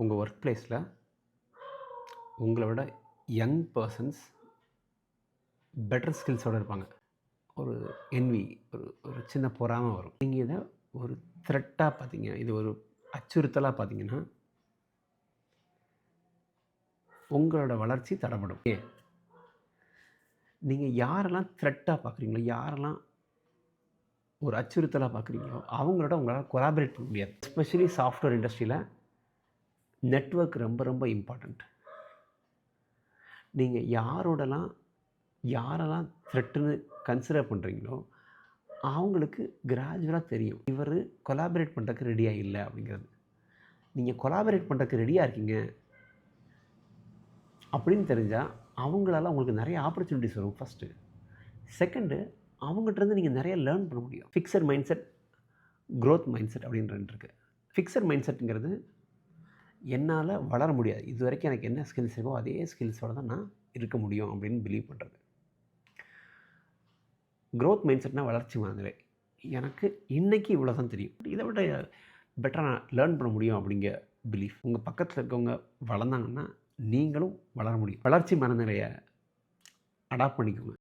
உங்கள் ஒர்க் பிளேஸில் உங்களை விட யங் பர்சன்ஸ் பெட்டர் ஸ்கில்ஸோடு இருப்பாங்க. ஒரு என்வி ஒரு ஒரு சின்ன பொறாமை வரும். நீங்கள் இதை ஒரு த்ரெட்டாக பார்த்தீங்க இது ஒரு அச்சுறுத்தலாக பார்த்தீங்கன்னா உங்களோட வளர்ச்சி தடப்படும் ஏன்? நீங்கள் யாரெல்லாம் த்ரெட்டாக பார்க்குறீங்களோ யாரெல்லாம் ஒரு அச்சுறுத்தலாக பார்க்குறீங்களோ அவங்களோட உங்களால் கொலாபரேட் பண்ண முடியாது. எஸ்பெஷலி சாஃப்ட்வேர் இண்டஸ்ட்ரியில் நெட்வொர்க் ரொம்ப ரொம்ப இம்பார்ட்டண்ட் நீங்கள் யாரோடலாம் யாரெல்லாம் த்ரெட்டுன்னு கன்சிடர் பண்ணுறீங்களோ அவங்களுக்கு கிராஜுவலாக தெரியும். இவர் கொலாபரேட் பண்ணுறதுக்கு ரெடியாக இல்லை அப்படிங்கிறது. நீங்கள் கொலாபரேட் பண்ணுறதுக்கு ரெடியாக இருக்கீங்க அப்படின்னு தெரிஞ்சால் அவங்களால உங்களுக்கு நிறைய ஆப்பர்ச்சுனிட்டிஸ் வரும் ஃபஸ்ட்டு செகண்டு அவங்ககிட்டருந்து நீங்கள் நிறைய லேர்ன் பண்ண முடியும். Fixed mindset growth mindset அப்படின்ற இருக்குது ஃபிக்ஸட் மைண்ட் செட்டுங்கிறது என்னால் வளர முடியாது. இது வரைக்கும் எனக்கு என்ன ஸ்கில்ஸ் இருக்கோ அதே ஸ்கில்ஸோடு தான் நான் இருக்க முடியும் அப்படின்னு பிலீவ் பண்ணுறது க்ரோத் மைண்ட் செட்னால் வளர்ச்சி மனநிலை. எனக்கு இன்றைக்கி இவ்வளோ தான் தெரியும். இதை விட பெட்டராக நான் லேர்ன் பண்ண முடியும் அப்படிங்கிற பிலீஃப் உங்கள் பக்கத்தில் இருக்கவங்க வளர்ந்தாங்கன்னா நீங்களும் வளர முடியும். வளர்ச்சி மனநிலையை அடாப்ட் பண்ணிக்கோங்க.